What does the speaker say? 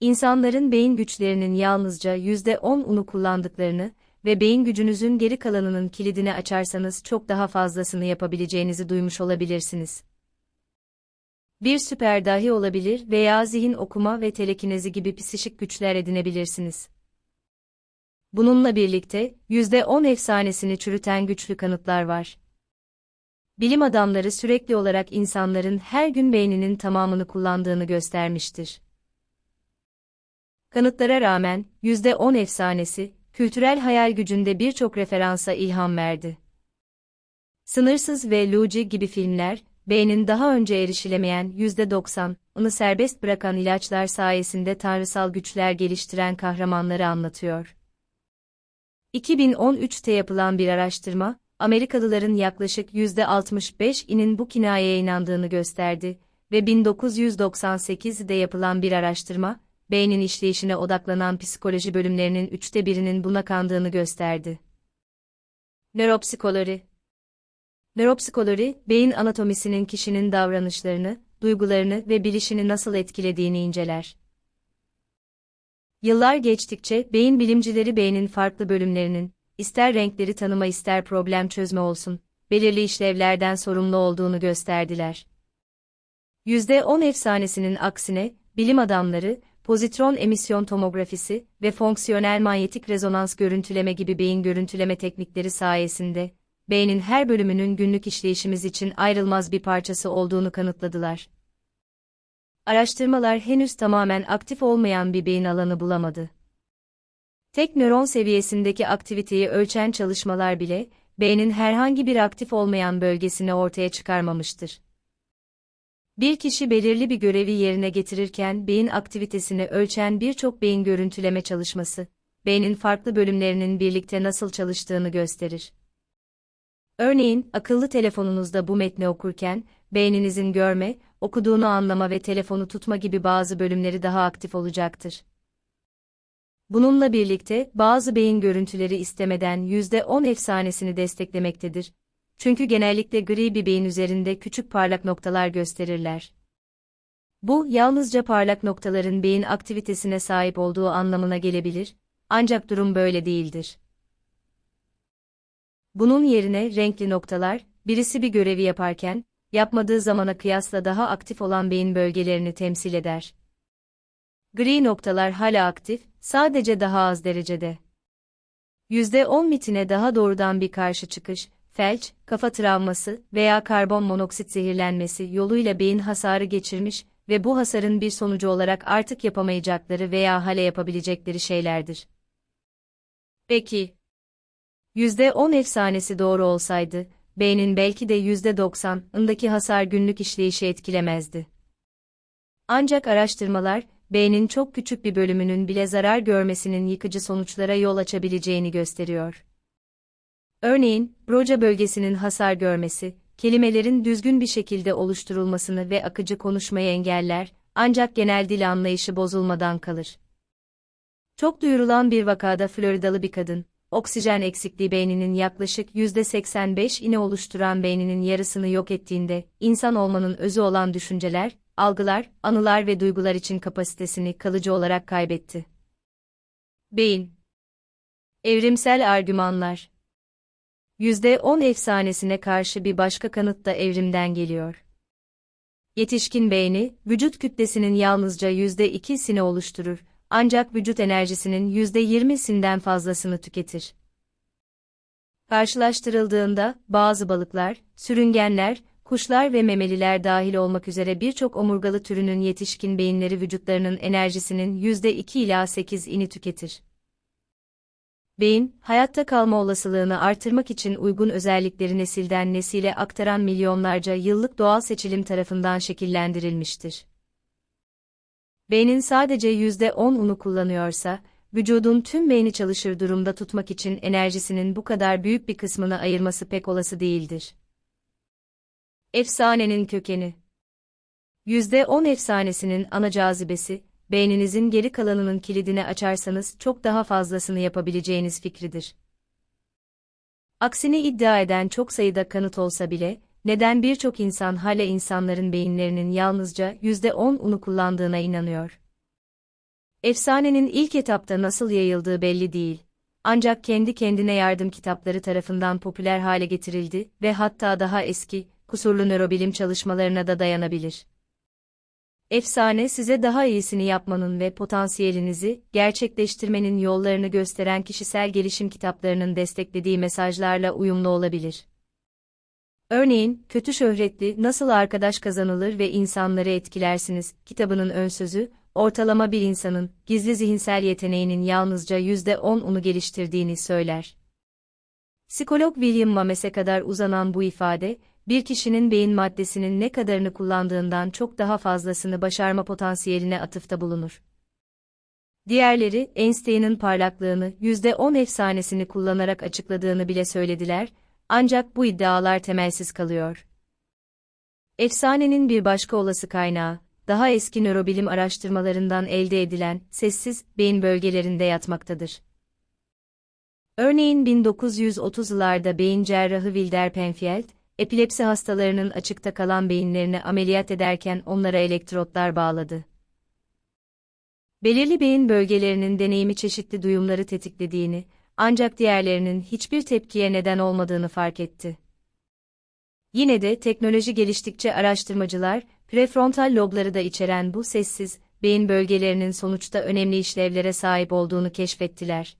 İnsanların beyin güçlerinin yalnızca %10 unu kullandıklarını ve beyin gücünüzün geri kalanının kilidini açarsanız çok daha fazlasını yapabileceğinizi duymuş olabilirsiniz. Bir süper dahi olabilir veya zihin okuma ve telekinezi gibi psişik güçler edinebilirsiniz. Bununla birlikte, %10 efsanesini çürüten güçlü kanıtlar var. Bilim adamları sürekli olarak insanların her gün beyninin tamamını kullandığını göstermiştir. Kanıtlara rağmen, %10 efsanesi, kültürel hayal gücünde birçok referansa ilham verdi. Sınırsız ve Luigi gibi filmler, beynin daha önce erişilemeyen %90'ını serbest bırakan ilaçlar sayesinde tanrısal güçler geliştiren kahramanları anlatıyor. 2013'te yapılan bir araştırma, Amerikalıların yaklaşık %65'inin bu kinayeye inandığını gösterdi ve 1998'de yapılan bir araştırma, beynin işleyişine odaklanan psikoloji bölümlerinin üçte birinin buna kandığını gösterdi. Nöropsikoloji Nöropsikoloji, beyin anatomisinin kişinin davranışlarını, duygularını ve bilişini nasıl etkilediğini inceler. Yıllar geçtikçe beyin bilimcileri beynin farklı bölümlerinin, ister renkleri tanıma ister problem çözme olsun, belirli işlevlerden sorumlu olduğunu gösterdiler. %10 efsanesinin aksine, bilim adamları, pozitron emisyon tomografisi ve fonksiyonel manyetik rezonans görüntüleme gibi beyin görüntüleme teknikleri sayesinde, beynin her bölümünün günlük işleyişimiz için ayrılmaz bir parçası olduğunu kanıtladılar. Araştırmalar henüz tamamen aktif olmayan bir beyin alanı bulamadı. Tek nöron seviyesindeki aktiviteyi ölçen çalışmalar bile, beynin herhangi bir aktif olmayan bölgesini ortaya çıkarmamıştır. Bir kişi belirli bir görevi yerine getirirken beyin aktivitesini ölçen birçok beyin görüntüleme çalışması, beynin farklı bölümlerinin birlikte nasıl çalıştığını gösterir. Örneğin, akıllı telefonunuzda bu metni okurken, beyninizin görme, okuduğunu anlama ve telefonu tutma gibi bazı bölümleri daha aktif olacaktır. Bununla birlikte, bazı beyin görüntüleri istemeden %10 efsanesini desteklemektedir. Çünkü genellikle gri bir beyin üzerinde küçük parlak noktalar gösterirler. Bu, yalnızca parlak noktaların beyin aktivitesine sahip olduğu anlamına gelebilir, ancak durum böyle değildir. Bunun yerine renkli noktalar, birisi bir görevi yaparken, yapmadığı zamana kıyasla daha aktif olan beyin bölgelerini temsil eder. Gri noktalar hala aktif, sadece daha az derecede. %10 mitine daha doğrudan bir karşı çıkış, felç, kafa travması veya karbon monoksit zehirlenmesi yoluyla beyin hasarı geçirmiş ve bu hasarın bir sonucu olarak artık yapamayacakları veya hale yapabilecekleri şeylerdir. Peki, %10 efsanesi doğru olsaydı, beynin belki de %90'ındaki hasar günlük işleyişi etkilemezdi. Ancak araştırmalar, beynin çok küçük bir bölümünün bile zarar görmesinin yıkıcı sonuçlara yol açabileceğini gösteriyor. Örneğin, broca bölgesinin hasar görmesi, kelimelerin düzgün bir şekilde oluşturulmasını ve akıcı konuşmayı engeller, ancak genel dil anlayışı bozulmadan kalır. Çok duyurulan bir vakada Floridalı bir kadın, oksijen eksikliği beyninin yaklaşık %85'ini oluşturan beyninin yarısını yok ettiğinde, insan olmanın özü olan düşünceler, algılar, anılar ve duygular için kapasitesini kalıcı olarak kaybetti. Beyin Evrimsel argümanlar %10 efsanesine karşı bir başka kanıt da evrimden geliyor. Yetişkin beyni, vücut kütlesinin yalnızca %2'sini oluşturur, ancak vücut enerjisinin %20'sinden fazlasını tüketir. Karşılaştırıldığında, bazı balıklar, sürüngenler, kuşlar ve memeliler dahil olmak üzere birçok omurgalı türünün yetişkin beyinleri vücutlarının enerjisinin %2 ila 8'ini tüketir. Beyin, hayatta kalma olasılığını artırmak için uygun özellikleri nesilden nesile aktaran milyonlarca yıllık doğal seçilim tarafından şekillendirilmiştir. Beynin sadece %10'unu kullanıyorsa, vücudun tüm beyni çalışır durumda tutmak için enerjisinin bu kadar büyük bir kısmını ayırması pek olası değildir. Efsanenin kökeni %10 efsanesinin ana cazibesi, beyninizin geri kalanının kilidini açarsanız çok daha fazlasını yapabileceğiniz fikridir. Aksini iddia eden çok sayıda kanıt olsa bile, neden birçok insan hala insanların beyinlerinin yalnızca %10'unu kullandığına inanıyor? Efsanenin ilk etapta nasıl yayıldığı belli değil. Ancak kendi kendine yardım kitapları tarafından popüler hale getirildi ve hatta daha eski, kusurlu nörobilim çalışmalarına da dayanabilir. Efsane size daha iyisini yapmanın ve potansiyelinizi gerçekleştirmenin yollarını gösteren kişisel gelişim kitaplarının desteklediği mesajlarla uyumlu olabilir. Örneğin, Kötü Şöhretli Nasıl Arkadaş Kazanılır ve İnsanları Etkilersiniz kitabının ön sözü, ortalama bir insanın gizli zihinsel yeteneğinin yalnızca %10'unu geliştirdiğini söyler. Psikolog William Mames'e kadar uzanan bu ifade, bir kişinin beyin maddesinin ne kadarını kullandığından çok daha fazlasını başarma potansiyeline atıfta bulunur. Diğerleri, Einstein'ın parlaklığını %10 efsanesini kullanarak açıkladığını bile söylediler, ancak bu iddialar temelsiz kalıyor. Efsanenin bir başka olası kaynağı, daha eski nörobilim araştırmalarından elde edilen sessiz beyin bölgelerinde yatmaktadır. Örneğin 1930'larda beyin cerrahı Wilder Penfield, epilepsi hastalarının açıkta kalan beyinlerini ameliyat ederken onlara elektrotlar bağladı. Belirli beyin bölgelerinin deneyimi çeşitli duyumları tetiklediğini, ancak diğerlerinin hiçbir tepkiye neden olmadığını fark etti. Yine de teknoloji geliştikçe araştırmacılar, prefrontal lobları da içeren bu sessiz, beyin bölgelerinin sonuçta önemli işlevlere sahip olduğunu keşfettiler.